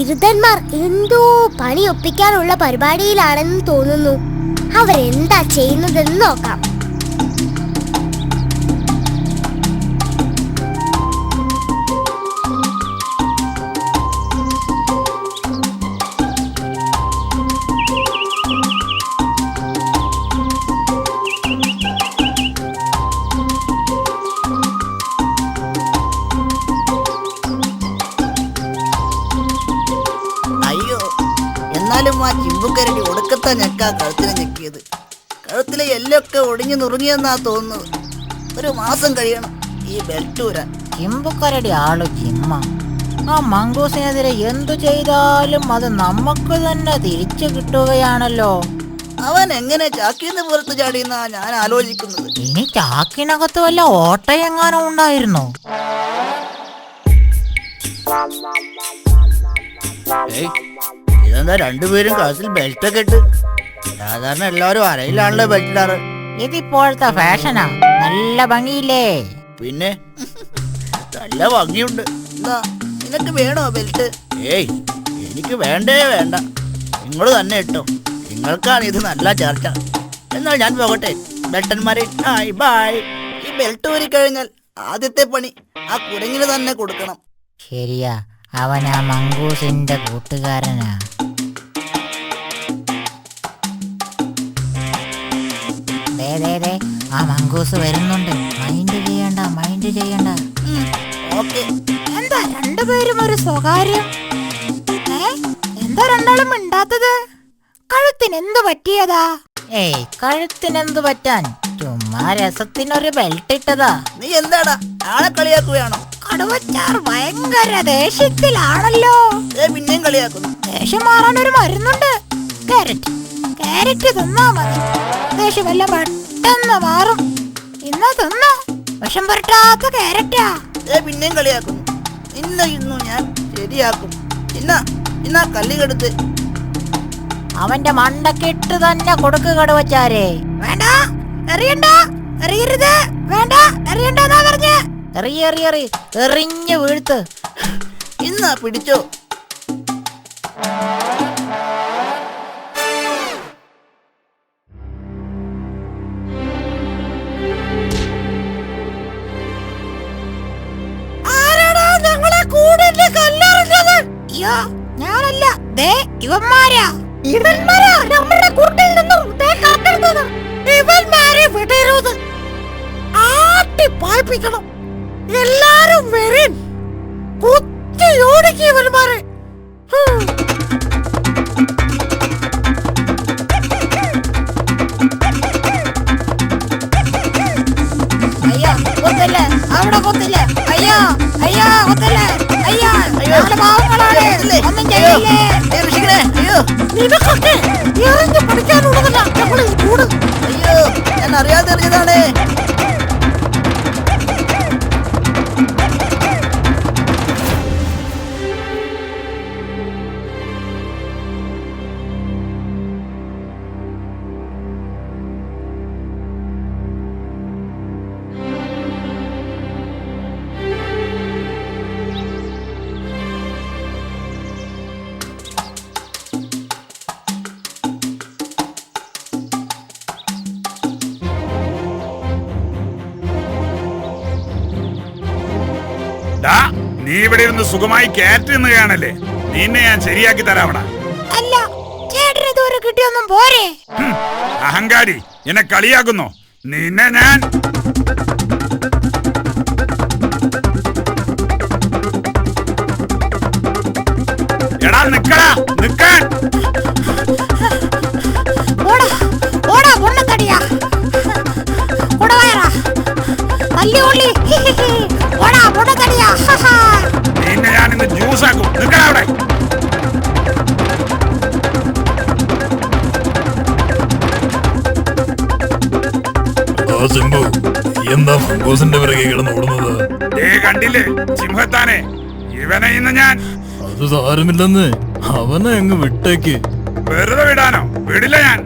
ചിമ്പുക്കാർ എന്തോ പണി ഒപ്പിക്കാനുള്ള പരിപാടിയിലാണെന്ന് തോന്നുന്നു. അവരെന്താ ചെയ്യുന്നതെന്ന് നോക്കാം. ചിമ്പുക്കരടി ഞെക്ക കഴുത്തിനെ ഞെക്കിയത്. കഴുത്തിലെ എല്ലൊക്കെ ഒടിഞ്ഞു നുറുങ്ങിയെന്നാ തോന്നുന്നത്. ഒരു മാസം കഴിയണം ഈ ബെൽറ്റ് ഊരാൻ. ചിമ്പുക്കരടി ആൾ ജിമ്മ ആ മംഗൂസിനെതിരെ എന്തു ചെയ്താലും അത് നമുക്ക് തന്നെ തിരിച്ചു കിട്ടുകയാണല്ലോ. അവൻ എങ്ങനെ ചാക്കിന്റെ പുറത്ത് ചാടിയെന്നാ ഞാൻ ആലോചിക്കുന്നത്. ഇനി ചാക്കിനകത്ത് വല്ല ഓട്ടയെങ്ങാനും ഉണ്ടായിരുന്നോ? ഏയ് ഇതെന്താ രണ്ടുപേരും കാസിൽ ബെൽറ്റ് ഒക്കെ ഇട്ട്? സാധാരണ എല്ലാവരും അരയിലാണല്ലോ ബെൽറ്റ് ഇടാറ്. ഇതിപ്പോഴത്തെ ഫാഷനാ. നല്ല ഭംഗിയില്ലേ? പിന്നെ? നല്ല ഭംഗിയുണ്ട്. എന്താ നിനക്ക് വേണോ ബെൽറ്റ് ഏയ് എനിക്ക് വേണ്ടേ വേണ്ട. നിങ്ങൾ തന്നെ ഇട്ടോ. നിങ്ങൾക്കാണ് ഇത് നല്ല ചർച്ച. എന്നാൽ ഞാൻ പോകട്ടെ. ബെൽട്ടന്മാരെ ഹായ് ബായ് ഈ ബെൽറ്റ് ഊരി കഴിഞ്ഞാൽ ആദ്യത്തെ പണി ആ കുരങ്ങിന് തന്നെ കൊടുക്കണം. ശരിയാ. അവനാ ആ മംഗൂസിന്റെ കൂട്ടുകാരനാ. ദേ ആ മങ്കൂസ് വരുന്നുണ്ട്. മൈൻഡ് ചെയ്യണ്ട മൈൻഡ് ചെയ്യണ്ട. എന്താ രണ്ടുപേരും ഒരു സ്വകാര്യം? എന്താ രണ്ടാളും മിണ്ടാത്തത്? കഴുത്തിന് എന്ത് പറ്റിയതാ? ഏയ് കഴുത്തിന് എന്ത് പറ്റാൻ? ചുമ്മാ രസത്തിനൊരു ബെൽറ്റ് ഇട്ടതാ. നീ എന്താടാ? ആളെ കളിയാക്കുകയാണോ? കടുവച്ചാർ ഭയങ്കര ദേഷ്യത്തിലാണല്ലോ. പിന്നെയും കളിയാക്കുന്നു. ദേഷ്യം മാറാൻ ഒരു മരുന്നുണ്ട്. കാരറ്റ് കാരറ്റ് തിന്നാ മതി. ദേഷ്യമെല്ലാം പെട്ടെന്ന് മാറും. ഇന്ന് തിന്നോ. വിഷം പുരട്ടാത്ത കാരറ്റാ ഏ പിന്നെയും കളിയാക്കുന്നു. ഇന്ന് ഇന്നു ഞാൻ ശരിയാക്കും. ഇന്ന ഇന്ന കല്ലുകെടുത്ത് അവന്റെ മണ്ടക്കിട്ട് തന്നെ കൊടുക്ക് കടുവച്ചാരേ. വേണ്ട. എറിയണ്ട. എറിയരുത്. വേണ്ട. എറിയണ്ടെന്നാ പറഞ്ഞ്. എറിയ എറിയ എറി. എറിഞ്ഞ് വീഴ്ത്ത്. ഇന്ന് പിടിച്ചോ. അയ്യോ ഞാനല്ല. ദേ ഇവന്മാരാ. ഇവന്മാരാ നമ്മുടെ കൂട്ടിൽ നിന്നും ദേ കട്ടെടുത്തത് ഇവന്മാരെ വിടരുത്. ആട്ടി പായിപ്പിക്കണം നിനക്കൊക്കെ പഠിക്കാനുള്ളതല്ല ഞങ്ങൾ കൂട് അയ്യോ ഞാൻ അറിയാതെ എറിഞ്ഞതാണ് ഇവിടെ ഇരുന്ന് സുഖമായി കാറ്റ് നിന്നുകയാണല്ലേ നിന്നെ ഞാൻ ശരിയാക്കി തരാവണ. അല്ല ചേട്ടന് ഇതുവരെ കിട്ടിയൊന്നും പോരെ? അഹങ്കാരി എന്നെ കളിയാക്കുന്നു. നിന്നെ ഞാൻ എടാ നിക്കടാ നിക്കാൻ. ഓടാ ഓടാ പൊണ്ണത്തടിയാ. കുടവയറാ തല്ലി ഉള്ളി. സിംബു എന്താ ഫംഗൂസിന്റെ പിറകെ കിടന്ന് ഓടുന്നത്? ഏ കണ്ടില്ലേ സിംഹത്താനെ? ഇവനെ ഇന്ന് ഞാൻ അത് സാരമില്ലെന്ന് അവനെ അങ്ങ് വിട്ടേക്ക്. വെറുതെ വിടാനോ? വിടില്ല ഞാൻ.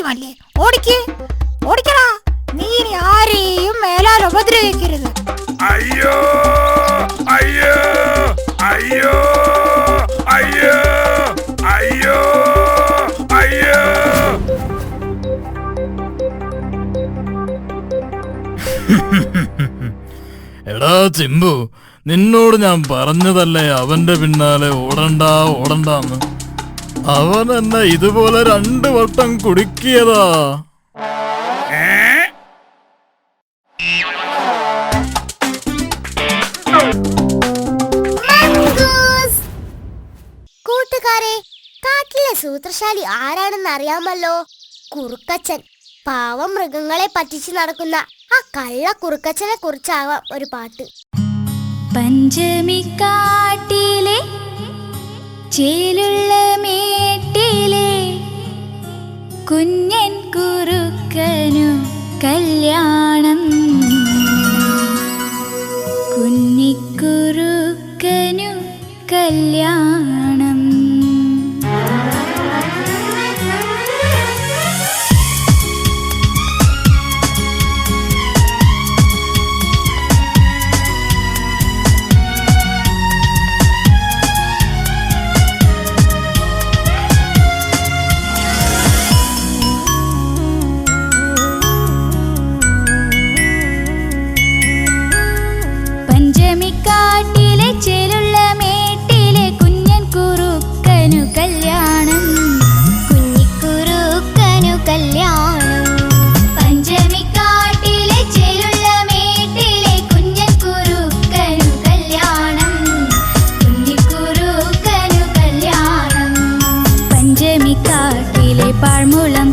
ആവശ്യമല്ലേ ഓടിക്ക്. ഓടിക്കടാ. നീ ഇനി ആരെയും മേലാൽ ഉപദ്രവിക്കരുത്. അയ്യോ അയ്യോ അയ്യോ അയ്യോ അയ്യോ അയ്യോ. എടാ ചിമ്പു നിന്നോട് ഞാൻ പറഞ്ഞതല്ലേ അവന്റെ പിന്നാലെ ഓടണ്ട ഓടണ്ടാന്ന്? അവൻ എന്നെ ഇതുപോലെ രണ്ട് വട്ടം കുടുക്കിയതാ! കൂട്ടുകാരെ കാട്ടിലെ സൂത്രശാലി ആരാണെന്ന് അറിയാമല്ലോ? കുറുക്കച്ചൻ. പാവം മൃഗങ്ങളെ പറ്റിച്ചു നടക്കുന്ന ആ കള്ള കുറുക്കച്ചനെ കുറിച്ചാവാം ഒരു പാട്ട്. പഞ്ചമിക്കാട്ടിലെ ചേലുള്ള മേട്ടിലെ കുഞ്ഞൻ കുറുക്കനു കല്യാണം. കുഞ്ഞിക്കുറുക്കനു കല്യാണം. পারমলাম